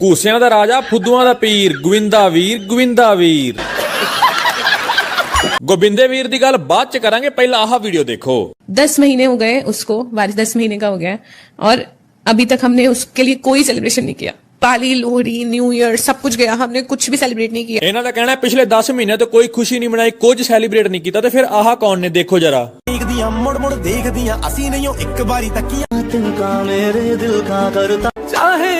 ਕੂਸਿਆਂ ਦਾ ਰਾਜਾ ਫੁੱਦੂਆਂ ਦਾ ਪੀਰ ਗੋਵਿੰਦਾ ਵੀਰ ਗੋਵਿੰਦਾ ਵੀਰ ਗੋਬਿੰਦੇ ਵੀਰ ਦੀ ਗੱਲ ਬਾਅਦ ਚ ਕਰਾਂਗੇ ਪਹਿਲਾਂ ਆਹ ਵੀਡੀਓ ਦੇਖੋ दस महीने हो गए उसको बारिश दस महीने का हो गया है और अभी तक हमने उसके लिए कोई सेलिब्रेशन नहीं किया पाली लोहड़ी न्यू ईयर सब कुछ गया हमने कुछ भी सेलिब्रेट नहीं किया ਇਹਨਾਂ ਦਾ ਕਹਿਣਾ ਹੈ ਪਿਛਲੇ 10 ਮਹੀਨਿਆਂ ਤੋਂ ਕੋਈ ਖੁਸ਼ੀ ਨਹੀਂ ਮਨਾਈ ਕੁਝ ਸੈਲੀਬ੍ਰੇਟ ਨਹੀਂ ਕੀਤਾ ਤੇ ਫਿਰ ਆਹ ਕੌਣ ਨੇ ਦੇਖੋ ਜਰਾ ਦੇਖਦੀਆਂ ਮੁੜ ਮੁੜ ਦੇਖਦੀਆਂ ਅਸੀਂ ਨਹੀਂ ਉਹ ਇੱਕ ਵਾਰੀ ਤੱਕੀਆਂ तिनका मेरे दिल का करता ਚਾਹੇ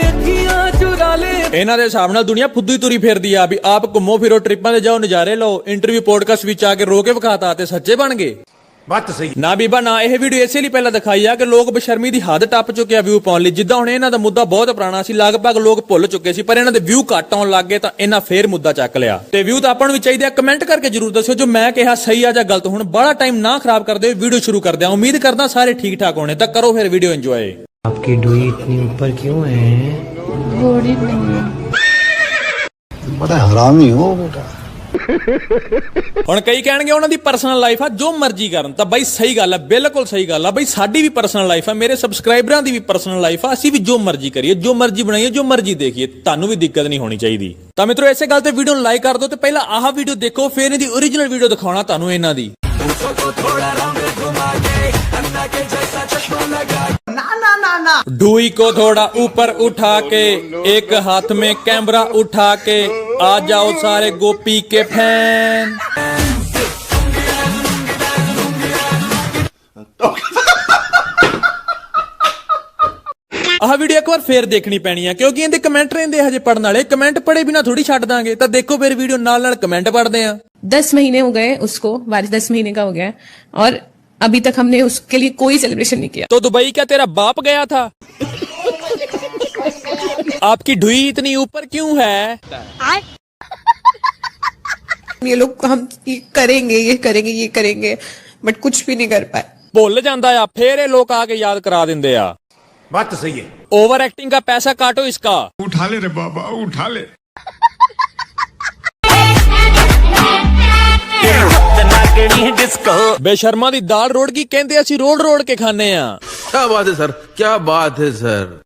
ਅੱਖੀਆਂ ਚੁਰਾ ਲੈ ਇਹਨਾਂ ਦੇ ਹਿਸਾਬ ਨਾਲ ਦੁਨੀਆ ਫੁੱਦੂ ਹੀ ਤੁਰੀ ਫਿਰਦੀ ਆ ਵੀ ਆਪ ਘੁੰਮੋ ਫਿਰੋ ਟ੍ਰਿਪਾਂ ਤੇ ਜਾਓ ਨਜ਼ਾਰੇ ਲਓ ਇੰਟਰਵਿਊ ਪੋਡਕਾਸਟ ਵਿੱਚ ਆ ਕੇ ਰੋ ਕੇ ਵਿਖਾਤਾ ਤੇ ਸੱਚੇ ਬਣ ਗਏ ਬੱਤ ਸਹੀ ਨਾ ਬੀਬਾ ਨਾ ਇਹ ਵੀਡੀਓ ਇਸੇ ਲਈ ਪਹਿਲਾਂ ਦਿਖਾਈ ਆ ਕਿ ਲੋਕ ਬਸ਼ਰਮੀ ਦੀ ਹੱਦ ਟੱਪ ਚੁੱਕੇ ਆ ਵਿਊ ਪਾਉਣ ਲਈ ਜਿੱਦਾਂ ਹੁਣ ਇਹਨਾਂ ਦਾ ਮੁੱਦਾ ਬਹੁਤ ਪੁਰਾਣਾ ਸੀ ਲਗਭਗ ਲੋਕ ਭੁੱਲ ਚੁੱਕੇ ਸੀ ਪਰ ਇਹਨਾਂ ਦੇ ਵਿਊ ਘੱਟ ਆਉਣ ਲੱਗ ਗਏ ਤਾਂ ਇਹਨਾਂ ਫੇਰ ਮੁੱਦਾ ਚੱਕ ਲਿਆ ਤੇ ਵਿਊ ਤਾਂ ਆਪਾਂ ਨੂੰ ਵੀ ਚਾਹੀਦੇ ਆ ਕਮੈਂਟ ਕਰਕੇ ਜਰੂਰ ਦੱਸਿਓ ਜੋ ਮੈਂ ਕਿਹਾ ਸਹੀ ਆ ਜਾਂ ਗਲਤ ਹੁਣ ਬੜਾ ਟਾਈਮ ਨਾ ਖਰਾਬ ਕਰਦੇ ਵੀਡੀਓ ਸ਼ੁਰੂ ਕਰਦੇ ਆ ਉਮੀਦ ਕਰਦਾ ਸਾਰੇ ਠੀਕ ਠਾਕ ਹੋਣੇ ਤਾਂ ਕਰੋ ਫਿਰ ਵੀਡੀਓ ਇੰਜੋਏ आपकी डोई इतनी ऊपर क्यों है बड़ा हरामी हो बेटा ਹੁਣ ਕਈ ਕਹਿਣਗੇ ਉਹਨਾਂ ਦੀ ਪਰਸਨਲ ਲਾਈਫ ਆ ਜੋ ਮਰਜ਼ੀ ਕਰਨ ਤਾਂ ਬਾਈ ਸਹੀ ਗੱਲ ਆ ਬਿਲਕੁਲ ਸਹੀ ਗੱਲ ਆ ਬਾਈ ਸਾਡੀ ਵੀ ਪਰਸਨਲ ਲਾਈਫ ਆ ਮੇਰੇ ਸਬਸਕ੍ਰਾਈਬਰਾਂ ਦੀ ਵੀ ਪਰਸਨਲ ਲਾਈਫ ਆ ਅਸੀਂ ਵੀ ਜੋ ਮਰਜ਼ੀ ਕਰੀਏ ਜੋ ਮਰਜ਼ੀ ਬਣਾਈਏ ਜੋ ਮਰਜ਼ੀ ਦੇਖੀਏ ਤੁਹਾਨੂੰ ਵੀ ਦਿੱਕਤ ਨਹੀਂ ਹੋਣੀ ਚਾਹੀਦੀ ਤਾਂ ਮਿੱਤਰੋ ਇਸੇ ਗੱਲ ਤੇ ਵੀਡੀਓ ਨੂੰ ਲਾਈਕ ਕਰ ਦਿਓ ਤੇ ਪਹਿਲਾਂ ਆਹ ਵੀਡੀਓ ਦੇਖੋ ਫਿਰ ਇਹਦੀ ਓਰੀਜਨਲ ਵੀਡੀਓ ਦਿਖਾਉਣਾ ਤੁਹਾਨੂੰ ਇਹਨਾਂ ਦੀ डुई को थोड़ा ऊपर उठा के एक हाथ में कैमरा उठा के आ जाओ सारे गोपी के फैन ਆਹ ਵੀਡੀਓ ਇੱਕ ਵਾਰ ਫੇਰ ਦੇਖਣੀ ਪੈਣੀ ਆ ਕਿਉਂਕਿ ਇਹਦੇ ਕਮੈਂਟ ਰਹਿੰਦੇ ਹਜੇ ਪੜਨ ਵਾਲੇ ਕਮੈਂਟ ਪੜੇ ਬਿਨਾ ਥੋੜੀ ਛੱਡ ਦਾਂਗੇ ਤਾਂ ਦੇਖੋ ਫਿਰ ਵੀਡੀਓ ਨਾਲ ਨਾਲ ਕਮੈਂਟ ਪੜਦੇ ਆ दस महीने हो गए उसको बारिश दस महीने का हो गया है और अभी तक हमने उसके लिए कोई सेलिब्रेशन नहीं किया। तो दुबई का तेरा बाप गया था? आपकी ढुई इतनी ऊपर क्यों है? ये लोग हम ये करेंगे ये करेंगे ये करेंगे बट कुछ भी नहीं कर पाए। बोल जाता है फिर ये लोग आके याद करा देंगे बात तो सही है। ओवर एक्टिंग का पैसा काटो इसका। उठा ले रे बाबा उठा ले। इसको बेशर्मा दी दाल रोड की कहते असि रोड रोड के खाने आ क्या बात है सर क्या बात है सर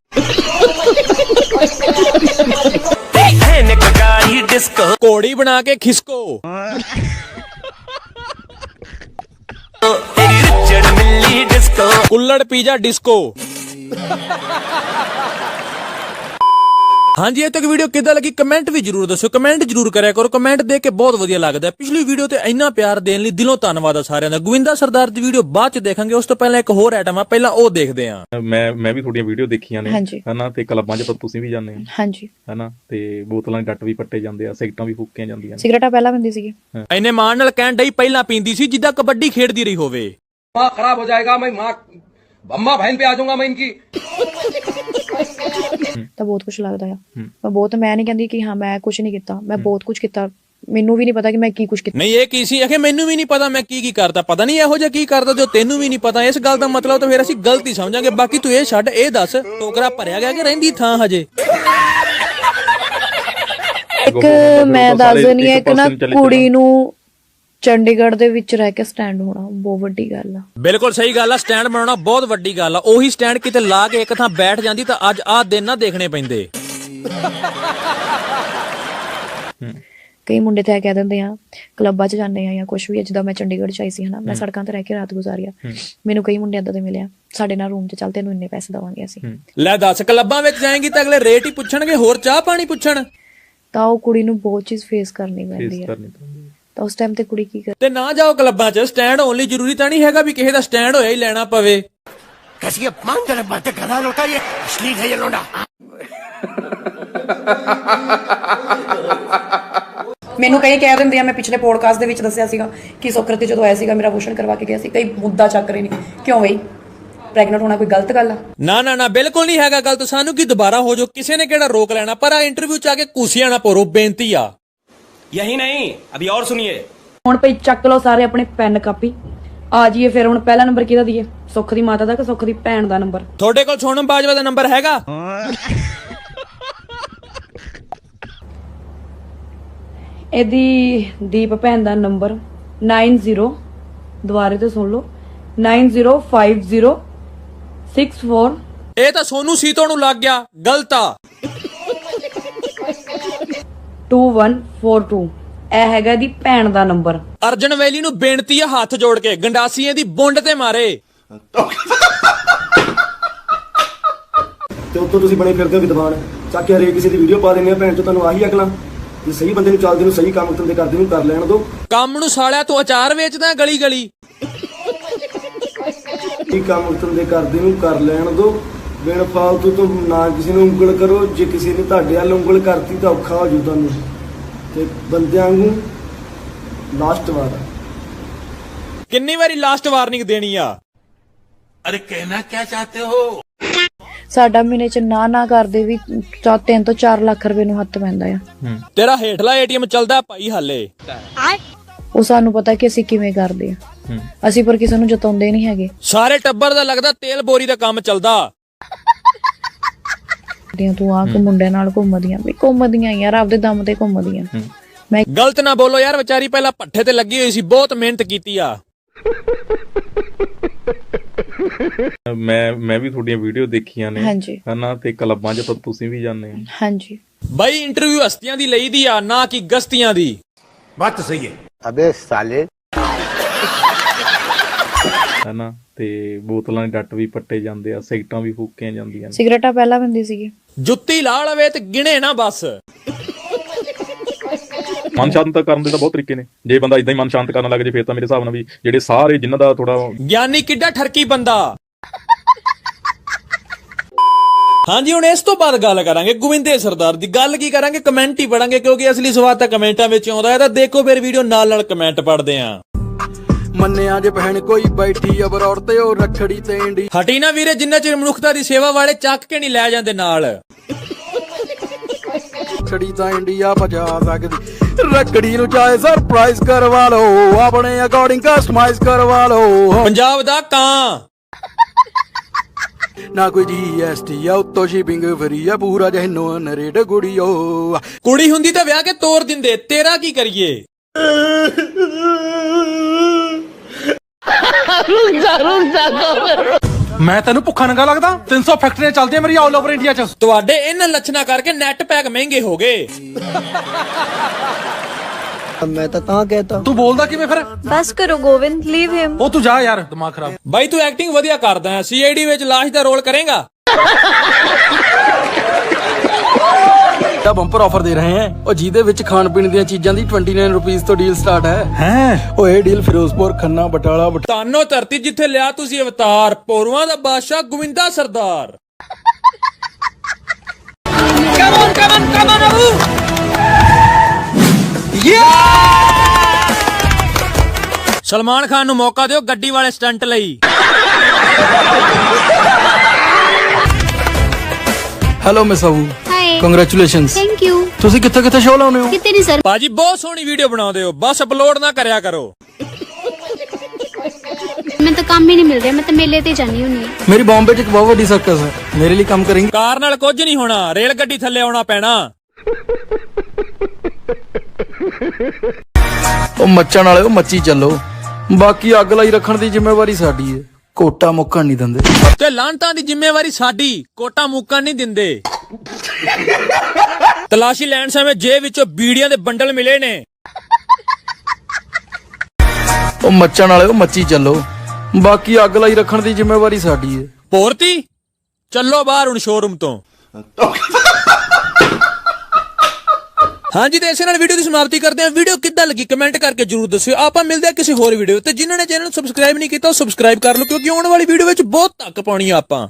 कोड़ी बना के खिसको कुल्लड़ पिज्जा डिस्को ਹਾਂਜੀ ਇਹ ਤੱਕ ਵੀਡੀਓ ਕਿੱਦਾਂ ਲੱਗੀ ਕਮੈਂਟ ਵੀ ਜਰੂਰ ਦੱਸਿਓ ਕਮੈਂਟ ਜਰੂਰ ਕਰਿਆ ਕਰੋ ਕਮੈਂਟ ਦੇਖ ਕੇ ਬਹੁਤ ਵਧੀਆ ਲੱਗਦਾ ਹੈ। ਪਿਛਲੀ ਵੀਡੀਓ ਤੇ ਇੰਨਾ ਪਿਆਰ ਦੇਣ ਲਈ ਦਿਲੋਂ ਧੰਨਵਾਦ ਆ ਸਾਰਿਆਂ ਦਾ ਗੋਵਿੰਦਾ ਸਰਦਾਰ ਦੀ ਵੀਡੀਓ ਬਾਅਦ ਚ ਦੇਖਾਂਗੇ ਉਸ ਤੋਂ ਪਹਿਲਾਂ ਇੱਕ ਹੋਰ ਆਈਟਮ ਆ ਪਹਿਲਾਂ ਉਹ ਦੇਖਦੇ ਹਾਂ ਮੈਂ ਮੈਂ ਵੀ ਤੁਹਾਡੀਆਂ ਵੀਡੀਓ ਦੇਖੀਆਂ ਨੇ ਹਾਂਜੀ। ਹਨਾ ਤੇ ਕਲੱਬਾਂ 'ਚ ਤਾਂ ਤੁਸੀਂ ਵੀ ਜਾਂਦੇ ਹੋ ਹਾਂਜੀ ਹਨਾ ਤੇ ਬੋਤਲਾਂ ਦੇ ਡੱਟ ਵੀ ਪੱਟੇ ਜਾਂਦੇ ਆ ਸਿਗਰਟਾਂ ਵੀ ਫੂਕੀਆਂ ਜਾਂਦੀਆਂ ਨੇ ਸਿਗਰਟਾਂ ਪਹਿਲਾਂ ਬੰਦੀ ਸੀਗੀ ਐਨੇ ਮਾਣ ਨਾਲ ਕਹਿਣ ਡਈ ਪਹਿਲਾਂ ਪੀਂਦੀ ਸੀ ਜਿੱਦਾਂ ਕਬੱਡੀ ਖੇਡਦੀ ਰਹੀ ਹੋਵੇ माँ खराब हो जाएगा मैं माँ अम्मा बहन पे आ जाऊंगा मैं इनकी ਤਾਂ ਬਹੁਤ ਕੁਝ ਲੱਗਦਾ ਆ। ਮੈਂ ਬਹੁਤ ਮੈਂ ਨਹੀਂ ਕਹਿੰਦੀ ਕਿ ਹਾਂ ਮੈਂ ਕੁਝ ਨਹੀਂ ਕੀਤਾ। ਮੈਂ ਬਹੁਤ ਕੁਝ ਕੀਤਾ। ਮੈਨੂੰ ਵੀ ਨਹੀਂ ਪਤਾ ਕਿ ਮੈਂ ਕੀ ਕੁਝ ਕੀਤਾ। ਨਹੀਂ ਇਹ ਕੀ ਸੀ? ਅਖੇ ਮੈਨੂੰ ਵੀ ਨਹੀਂ ਪਤਾ ਮੈਂ ਕੀ ਕੀ ਕਰਦਾ। ਪਤਾ ਨਹੀਂ ਇਹੋ ਜਿਹਾ ਕੀ ਕਰਦਾ ਜੋ ਤੈਨੂੰ ਵੀ ਨਹੀਂ ਪਤਾ। ਇਸ ਗੱਲ ਦਾ ਮਤਲਬ ਤਾਂ ਫਿਰ ਅਸੀਂ ਗਲਤੀ ਸਮਝਾਂਗੇ। ਬਾਕੀ ਤੂੰ ਇਹ ਛੱਡ ਇਹ ਦੱਸ ਟੋਕਰਾ ਭਰਿਆ ਗਿਆ ਕਿ ਰਹਿੰਦੀ ਥਾਂ ਹਜੇ? ਇੱਕ ਮੈਂ ਦੱਸ ਦਿੰਦੀ ਹਾਂ ਇੱਕ ਨਾ ਕੁੜੀ ਨੂੰ ਚੰਡੀਗੜ੍ਹ ਦੇ ਵਿੱਚ ਰਹਿ ਕੇ ਸਟੈਂਡ ਹੋਣਾ ਬਹੁਤ ਵੱਡੀ ਗੱਲ ਆ। ਬਿਲਕੁਲ ਸਹੀ ਗੱਲ ਆ ਸਟੈਂਡ ਬਣਾਉਣਾ ਬਹੁਤ ਵੱਡੀ ਗੱਲ ਆ। ਉਹੀ ਸਟੈਂਡ ਕਿਤੇ ਲਾ ਕੇ ਇੱਕ ਥਾਂ ਬੈਠ ਜਾਂਦੀ ਤਾਂ ਅੱਜ ਆਹ ਦਿਨ ਨਾ ਦੇਖਣੇ ਪੈਂਦੇ। ਕਈ ਮੁੰਡੇ ਤੇ ਇਹ ਕਹਿ ਦਿੰਦੇ ਆ ਕਲੱਬਾਂ 'ਚ ਜਾਂਦੇ ਆ ਜਾਂ ਕੁਝ ਵੀ ਆ, ਜਿੱਦਾਂ ਮੈਂ ਚੰਡੀਗੜ੍ਹ 'ਚ ਆਈ ਸੀ ਹਨਾ ਮੈਂ ਸੜਕਾਂ ਤੇ ਰਹਿ ਕੇ ਰਾਤ ਗੁਜ਼ਾਰੀ ਆ। ਮੈਨੂੰ ਕਈ ਮੁੰਡੇ ਏਦਾਂ ਦੇ ਮਿਲੇ ਆ ਸਾਡੇ ਨਾਲ ਰੂਮ 'ਚ ਚੱਲ ਤੈਨੂੰ ਇੰਨੇ ਪੈਸੇ ਦਵਾਂਗੇ ਅਸੀਂ। ਲੈ ਦੱਸ ਕਲੱਬਾਂ ਵਿੱਚ ਜਾਏਂਗੀ ਤਾਂ ਅਗਲੇ ਰੇਟ ਹੀ ਪੁੱਛਣਗੇ ਹੋਰ ਚਾਹ ਪਾਣੀ ਪੁੱਛਣ? ਤਾਂ ਉਹ ਕੁੜੀ ਨੂੰ ਬਹੁਤ ਚੀਜ਼ ਫੇਸ ਕਰਨੀ ਪੈਂਦੀ ਫੇਸ ਆ। ਕਰਨੀ ਪੈਂਦੀ ਹੈ। ਤਾਂ ਉਸ ਟਾਈਮ ਤੇ ਕੁੜੀ ਕੀ ਕਰੇ ਤੇ ਨਾ ਜਾਓ ਕਲੱਬਾਂ 'ਚ ਸਟੈਂਡ ਹੋਣ ਜ਼ਰੂਰੀ ਤਾਂ ਨਹੀਂ ਹੈਗਾ ਵੀ ਕਿਸੇ ਦਾ ਸਟੈਂਡ ਹੋਇਆ ਹੀ ਲੈਣਾ ਪਵੇ। ਕਸੀ ਅਪਮਾਨ ਤੇਰੇ ਬਾਤੇ ਕਰਾ ਲੋਟਾ ਇਹ? ਅਸਲੀ ਹੈ ਇਹ ਲੋਟਾ। ਮੈਨੂੰ ਕਈ ਕਹਿ ਦਿੰਦੇ ਆ ਮੈਂ ਪਿਛਲੇ ਪੋਡਕਾਸਟ ਦੇ ਵਿੱਚ ਦੱਸਿਆ ਸੀਗਾ ਕਿ ਸੋਕਰਤੀ ਜਦੋਂ ਆਇਆ ਸੀਗਾ ਮੇਰਾ ਅਬੋਰਸ਼ਨ ਕਰਵਾ ਕੇ ਗਿਆ ਸੀ ਕਈ ਮੁੱਦਾ ਚੱਕ ਰਹੇ ਨੇ। ਕਿਉਂ ਬਈ? ਪ੍ਰੈਗਨੈਂਟ ਹੋਣਾ ਕੋਈ ਗਲਤ ਗੱਲ ਆ? ਨਾ ਨਾ ਨਾ ਬਿਲਕੁਲ ਨਹੀਂ ਹੈਗਾ ਗਲਤ। ਸਾਨੂੰ ਕੀ ਦੁਬਾਰਾ ਹੋ ਜਾਓ ਕਿਸੇ ਨੇ ਕਿਹੜਾ ਰੋਕ ਲੈਣਾ? ਪਰ ਆ ਇੰਟਰਵਿਊ ਚ ਆ ਕੇ ਕੂਸੀਆਂ ਨਾ ਪਰੋ ਬੇਨਤੀ ਆ। यही नहीं अभी और सुनिए ਹੁਣ ਭਈ ਚੱਕ ਲਓ ਸਾਰੇ ਆਪਣੇ ਪੈਨ ਕਾਪੀ ਆ ਜਾਈਏ ਫਿਰ ਹੁਣ ਪਹਿਲਾ ਨੰਬਰ ਕਿਹਦਾ ਦਈਏ ਸੁੱਖ ਦੀ ਮਾਤਾ ਦਾ ਕਿ ਸੁੱਖ ਦੀ ਭੈਣ ਦਾ ਨੰਬਰ ਤੁਹਾਡੇ ਕੋਲ ਸੋਨਮ ਬਾਜਵਾ ਦਾ ਨੰਬਰ ਹੈਗਾ ਇਹਦੀ ਦੀਪ ਭੈਣ ਦਾ ਨੰਬਰ 90 ਦੁਬਾਰੇ ਤੋਂ ਸੁਣ ਲਓ 905064 ਇਹ ਤਾਂ ਸੋਨੂ ਸੀਤੋ ਨੂੰ ਲੱਗ ਗਿਆ ਗਲਤ ਆ 2142 ਇਹ ਹੈਗਾ ਦੀ ਭੈਣ ਦਾ ਨੰਬਰ। ਅਰਜਨ ਵੈਲੀ ਨੂੰ ਬੇਨਤੀ ਆ ਹੱਥ ਜੋੜ ਕੇ ਗੰਡਾਸੀਆਂ ਦੀ ਬੁੰਡ ਤੇ ਮਾਰੇ। ਤੇ ਉੱਤੋਂ ਤੁਸੀਂ ਬਣੇ ਫਿਰਦੇ ਹੋ ਵਿਦਵਾਨ। ਚੱਕ ਕੇ ਹਰੇਕ ਕਿਸੇ ਦੀ ਵੀਡੀਓ ਪਾ ਦਿੰਦੇ ਆ ਭੈਣ ਚੋ ਤੁਹਾਨੂੰ ਆਹੀ ਅਕਲਾਂ। ਜੇ ਸਹੀ ਬੰਦੇ ਨੂੰ ਚੱਲਦੇ ਨੂੰ ਸਹੀ ਕੰਮ ਧੰਦੇ ਕਰਦੇ ਨੂੰ ਕਰ ਲੈਣ ਦਿਓ। ਕੰਮ ਨੂੰ ਸਾਲਿਆ ਤੂੰ ਅਚਾਰ ਵੇਚਦਾ ਗਲੀ ਗਲੀ ਕੀ ਕੰਮ ਧੰਦੇ ਕਰਦੇ ਨੂੰ ਕਰ ਲੈਣ ਦਿਓ। ਬਿਨ ਫਾਲਤੂ ਤੋਂ ਨਾ ਕਿਸੇ ਨੂੰ ਉਂਗਲ ਕਰੋ ਜੇ ਕਿਸੇ ਨੇ ਤੁਹਾਡੇ ਵੱਲ ਉਂਗਲ ਕਰਤੀ ਤਾਂ ਔਖਾ ਹੋ ਜੂ ਤੁਹਾਨੂੰ। ਤੇ ਬੰਦਿਆਂ ਨੂੰ ਲਾਸਟ ਵਾਰ। ਕਿੰਨੀ ਵਾਰੀ ਲਾਸਟ ਵਾਰਨਿੰਗ ਦੇਣੀ ਆ? ਅਰੇ ਕਹਿਣਾ ਕੀ ਚਾਹਤੇ ਹੋ? ਸਾਡਾ ਮਹੀਨੇ ਚ ਨਾ ਨਾ ਕਰਦੇ ਵੀ 3 ਤੋਂ 4 ਲੱਖ ਰੁਪਏ ਨੂੰ ਹੱਥ ਪੈਂਦਾ ਆ। ਤੇਰਾ ਹੇਠਲਾ ਏਟੀਐਮ ਚੱਲਦਾ ਭਾਈ ਹਾਲੇ। ਉਹ ਸਾਨੂੰ ਪਤਾ ਕਿ ਅਸੀਂ ਕਿਵੇਂ ਕਰਦੇ ਆ। ਅਸੀਂ ਪਰ ਕਿਸੇ ਨੂੰ ਜਤਾਉਂਦੇ ਨਹੀਂ ਹੈਗੇ। ਸਾਰੇ ਟੱਬਰ ਦਾ ਲੱਗਦਾ ਤੇਲ ਬੋਰੀ ਦਾ ਕੰਮ ਚੱਲਦਾ। ਦੀਆਂ ਤੂੰ ਆ ਕਿ ਮੁੰਡੇ ਨਾਲ ਘੁੰਮਦੀਆਂ। ਵੀ ਘੁੰਮਦੀਆਂ ਯਾਰ ਆਪਦੇ ਦਮ ਤੇ ਘੁੰਮਦੀਆਂ। ਮੈਂ ਗਲਤ ਨਾ ਬੋਲੋ ਯਾਰ ਵਿਚਾਰੀ ਪਹਿਲਾਂ ਪੱਠੇ ਤੇ ਲੱਗੀ ਹੋਈ ਸੀ ਬਹੁਤ ਮਿਹਨਤ ਕੀਤੀ ਆ। ਮੈਂ ਮੈਂ ਵੀ ਤੁਹਾਡੀਆਂ ਵੀਡੀਓ ਦੇਖੀਆਂ ਨੇ। ਹਨਾ ਤੇ ਕਲੱਬਾਂ 'ਚ ਤਾਂ ਤੁਸੀਂ ਵੀ ਜਾਂਦੇ ਹੋ। ਹਾਂਜੀ। ਬਾਈ ਇੰਟਰਵਿਊ ਹਸਤੀਆਂ ਦੀ ਲਈ ਦੀ ਆ ਨਾ ਕਿ ਗਸਤੀਆਂ ਦੀ। ਬੱਤ ਸਹੀ ਹੈ। ਅਬੇ ਸਾਲੇ। ਹਨਾ ਤੇ ਬੋਤਲਾਂ ਦੇ ਡੱਟ ਵੀ ਪੱਟੇ ਜਾਂਦੇ ਆ ਸਿਗਟਾਂ ਵੀ ਫੂਕੀਆਂ ਜਾਂਦੀਆਂ ਨੇ। ਸਿਗਰਟਾਂ ਪਹਿਲਾਂ ਪੈਂਦੀ ਸੀਗੀ। ਜੁੱਤੀ ਲਾ ਲਵੇ ਤੇ ਗਿਣੇ ਨਾ ਬਸ। ਮਨ ਸ਼ਾਂਤ ਕਰਨ ਦੇ ਤਾਂ ਬਹੁਤ ਤਰੀਕੇ ਨੇ। ਜੇ ਬੰਦਾ ਇਦਾਂ ਹੀ ਮਨ ਸ਼ਾਂਤ ਕਰਨ ਲੱਗ ਜੇ ਫਿਰ ਤਾਂ ਮੇਰੇ ਹਿਸਾਬ ਨਾਲ ਵੀ ਜਿਹੜੇ ਸਾਰੇ ਜਿਨ੍ਹਾਂ ਦਾ ਥੋੜਾ ਗਿਆਨੀ ਕਿੱਡਾ ਠਰਕੀ ਬੰਦਾ। ਹਾਂਜੀ ਹੁਣ ਇਸ ਤੋਂ ਬਾਅਦ ਗੱਲ ਕਰਾਂਗੇ ਗੋਵਿੰਦੇ ਸਰਦਾਰ ਦੀ। ਗੱਲ ਕੀ ਕਰਾਂਗੇ? ਕਮੈਂਟ ਹੀ ਪੜਾਂਗੇ ਕਿਉਂਕਿ ਅਸਲੀ ਸਵਾਦ ਤਾਂ ਕਮੈਂਟਾਂ ਵਿੱਚ ਆਉਂਦਾ ਹੈ। ਤਾਂ ਦੇਖੋ ਫਿਰ ਵੀਡੀਓ ਨਾਲ ਨਾਲ ਕਮੈਂਟ ਪੜਦੇ ਆਂ ਮੰਨਿਆ ਜੇ ਭੈਣ ਕੋਈ ਬੈਠੀ ਅਬਰੌਰ ਤੇ ਉਹ ਰੱਖੜੀ ਤੇ ਇੰਡੀ ਹਟੀ ਨਾ ਵੀਰੇ ਜਿੰਨਾ ਚਿਰ ਮਨੁੱਖਤਾ ਦੀ ਸੇਵਾ ਵਾਲੇ ਚੱਕ ਕੇ ਨਹੀਂ ਲੈ ਜਾਂਦੇ ਨਾਲ। ਛੜੀ ਤਾਂ ਇੰਡੀਆ ਭਜਾ ਸਕਦੀ। ਰੱਖੜੀ ਨੂੰ ਚਾਹੇ ਸਰਪ੍ਰਾਈਜ਼ ਕਰਵਾ ਲਓ ਆਪਣੇ ਅਕੋਰਡਿੰਗ ਕਸਟਮਾਈਜ਼ ਕਰਵਾ ਲਓ। ਪੰਜਾਬ ਦਾ ਕਾਂ। ਨਾ ਕੋਈ ਜੀਐਸਟੀ ਆ ਉੱਤੋਂ ਸ਼ਿਪਿੰਗ ਫਰੀ ਆ ਪੂਰਾ ਜਹਿਨੋ ਰੇਟ ਗੁੜੀਓ ਕੁੜੀ ਹੁੰਦੀ ਤਾਂ ਵਿਆਹ ਕੇ ਤੋਰ ਦਿੰਦੇ ਤੇਰਾ ਕੀ ਕਰੀਏ? ਜਾ ਰੁਕ ਜਾ ਮੈਂ ਤੈਨੂੰ ਭੁੱਖਾ ਨੰਗਾ ਲੱਗਦਾ? 300 ਫੈਕਟਰੀਆਂ ਚੱਲਦੀਆਂ ਮੇਰੀ ਆਲ ਓਵਰ ਇੰਡੀਆ 'ਚ। ਤੁਹਾਡੇ ਇਹਨਾਂ ਲੱਛਣਾ ਕਰਕੇ ਨੈਟ ਪੈਕ ਮਹਿੰਗੇ ਹੋ ਗਏ। ਮੈਂ ਤਾਂ ਤਾਂ ਕਹਿਤਾ। ਤੂੰ ਬੋਲਦਾ ਕਿਵੇਂ ਫਿਰ? ਬਸ ਕਰੋ ਗੋਵਿੰਦ ਲੀਵ ਹਿਮ ਉਹ ਤੂੰ ਜਾ ਯਾਰ ਦਿਮਾਗ ਖਰਾਬ। ਬਾਈ ਤੂੰ ਐਕਟਿੰਗ ਵਧੀਆ ਕਰਦਾ ਹੈ। ਸੀਆਈਡੀ ਵਿੱਚ ਲਾਸ਼ ਦਾ ਰੋਲ ਕਰੇਗਾ। ਦਾ ਬੰਪਰ ਆਫਰ ਦੇ ਰਹੇ ਹਾਂ। ਉਹ ਜਿਹਦੇ ਵਿੱਚ ਖਾਣ ਪੀਣ ਦੀਆਂ ਚੀਜ਼ਾਂ ਦੀ 29 ਰੁਪਏ ਤੋਂ ਡੀਲ ਸਟਾਰਟ ਹੈ। हैं ਉਹ ਇਹ ਡੀਲ ਫਿਰੋਜ਼ਪੁਰ ਖੰਨਾ ਬਟਾਲਾ ਬਟ- ਤਾਨੋ ਧਰਤੀ ਜਿੱਥੇ ਲਿਆ ਤੁਸੀਂ ਅਵਤਾਰ ਪੌਰਵਾਂ ਦਾ ਬਾਦਸ਼ਾਹ Govinda Sardar. Come on come on come on Abu Salman Khan ਨੂੰ ਮੌਕਾ ਦਿਓ ਗੱਡੀ ਵਾਲੇ ਸਟੰਟ ਲਈ। Hello miss hi congratulations thank you ਤੁਸੀਂ ਕਿੱਥੇ ਕਿੱਥੇ ਸ਼ੋਅ ਲਾਉਨੇ ਹੋ? ਕਿਤੇ ਨਹੀਂ ਸਰ ਬਾਜੀ ਬਹੁਤ ਸੋਹਣੀ ਵੀਡੀਓ ਬਣਾਉਂਦੇ ਹੋ। ਬਸ ਅਪਲੋਡ ਨਾ ਕਰਿਆ ਕਰੋ। ਮੈਂ ਤਾਂ ਕੰਮ ਹੀ ਨਹੀਂ ਮਿਲ ਰਿਹਾ। ਮੈਂ ਤਾਂ ਮੇਲੇ ਤੇ ਜਾਣੀ ਹੁੰਨੀ ਆ ਮੇਰੀ ਬੰਬੇ 'ਚ ਇੱਕ ਬਹੁਤ ਵੱਡੀ ਸਰਕਸ ਹੈ। ਮੇਰੇ ਲਈ ਕੰਮ ਕਰੇਂਗੇ। ਕਾਰ ਨਾਲ ਕੁਝ ਨਹੀਂ ਹੋਣਾ। ਰੇਲ ਗੱਡੀ ਥੱਲੇ ਆਉਣਾ ਪੈਣਾ। ਉਹ ਮੱਚਣ ਵਾਲੇ ਉਹ ਮੱਚੀ ਚੱਲੋ। ਬਾਕੀ ਅੱਗ ਲਾਈ ਰੱਖਣ ਦੀ ਜ਼ਿੰਮੇਵਾਰੀ ਸਾਡੀ ਹੈ। ਕੋਟਾ ਮੁੱਕਣ ਨਹੀਂ ਦਿੰਦੇ। ਤੇ ਲਾਂਟਾਂ ਦੀ ਜ਼ਿੰਮੇਵਾਰੀ ਸਾਡੀ। ਕੋਟਾ ਮੁੱਕਣ ਨਹੀਂ ਦਿੰਦੇ। ਤਲਾਸ਼ੀ ਲੈਣ ਸਮੇਂ ਜੇਬ ਵਿੱਚੋਂ ਬੀੜੀਆਂ ਦੇ ਬੰਡਲ ਮਿਲੇ ਨੇ। ਉਹ ਮੱਚਣ ਵਾਲੇ ਉਹ ਮੱਚੀ ਚੱਲੋ। ਬਾਕੀ ਅੱਗ ਲਾਈ ਰੱਖਣ ਦੀ ਜ਼ਿੰਮੇਵਾਰੀ ਸਾਡੀ ਹੈ ਪੋਰਤੀ ਚੱਲੋ ਬਾਹਰ ਹੁਣ ਸ਼ੋਰੂਮ ਤੋਂ। ਹਾਂਜੀ ਤੇ ਇਸੇ ਨਾਲ ਵੀਡੀਓ ਦੀ ਸਮਾਪਤੀ ਕਰਦੇ ਹਾਂ। ਵੀਡੀਓ ਕਿੱਦਾਂ ਲੱਗੀ ਕਮੈਂਟ ਕਰਕੇ ਜਰੂਰ ਦੱਸਿਓ। ਆਪਾਂ ਮਿਲਦੇ ਹਾਂ ਕਿਸੇ ਹੋਰ ਵੀਡੀਓ ਤੇ ਜਿਨ੍ਹਾਂ ਨੇ ਚੈਨਲ ਨੂੰ ਸਬਸਕ੍ਰਾਈਬ ਨਹੀਂ ਕੀਤਾ ਉਹ ਸਬਸਕ੍ਰਾਈਬ ਕਰ ਲਓ ਕਿਉਂਕਿ ਆਉਣ ਵਾਲੀ ਵੀਡੀਓ ਵਿੱਚ ਬਹੁਤ ਧੱਕ ਪਾਉਣੀ ਆ ਆਪਾਂ।